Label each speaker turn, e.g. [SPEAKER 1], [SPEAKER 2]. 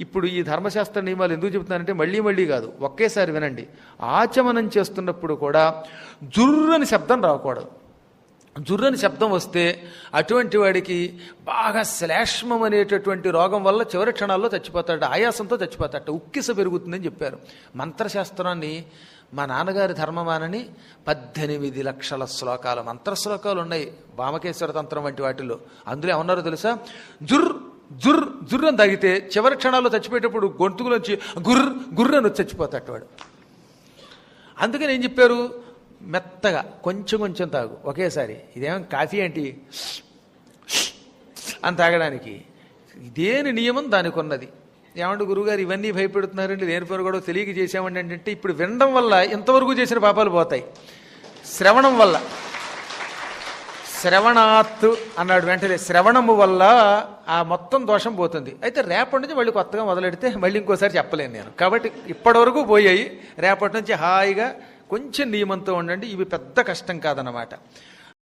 [SPEAKER 1] ఇప్పుడు ఈ ధర్మశాస్త్ర నియమాలు ఎందుకు చెబుతున్నానంటే మళ్ళీ మళ్ళీ కాదు ఒకేసారి వినండి. ఆచమనం చేస్తున్నప్పుడు కూడా జుర్రని శబ్దం రాకూడదు. జుర్రని శబ్దం వస్తే అటువంటి వాడికి బాగా శ్లేష్మం అనేటటువంటి రోగం వల్ల చివరి క్షణాల్లో చచ్చిపోతాడు ఆయాసంతో చచ్చిపోతాడు ఉక్కిస పెరుగుతుందని చెప్పారు. మంత్రశాస్త్రాన్ని మా నాన్నగారి ధర్మమానని పద్దెనిమిది లక్షల శ్లోకాలు మంత్ర శ్లోకాలు ఉన్నాయి. వామకేశ్వర తంత్రం వంటి వాటిలో. అందులో ఏమన్నారో తెలుసా? జుర్ జుర్ జుర్రు అని తాగితే చివరి క్షణాల్లో చచ్చిపోయేటప్పుడు గొంతుకులోంచి గుర్ర గుర్ర అని వచ్చి చచ్చిపోతాడు వాడు అందుకని ఏం చెప్పారు? మెత్తగా కొంచెం కొంచెం తాగు. ఒకేసారి ఇదేమో కాఫీ ఏంటి? అని తాగడానికి. దేని నియమం దానికి ఉన్నది ఏమంటే గురుగారు ఇవన్నీ భయపెడుతున్నారండి దేని పేరు కూడా తెలియక చేసామండి అంటే ఇప్పుడు వినడం వల్ల ఇంతవరకు చేసిన పాపాలు పోతాయి. శ్రవణం వల్ల. శ్రవణాత్ అన్నాడు వెంటనే. శ్రవణము వల్ల ఆ మొత్తం దోషం పోతుంది. అయితే రేపటి నుంచి మళ్ళీ కొత్తగా మొదలెడితే మళ్ళీ ఇంకోసారి చెప్పలేను నేను. కాబట్టి ఇప్పటివరకు పోయాయి. రేపటి నుంచి హాయిగా కొంచెం నియమంతో ఉండండి. ఇవి పెద్ద కష్టం కాదనమాట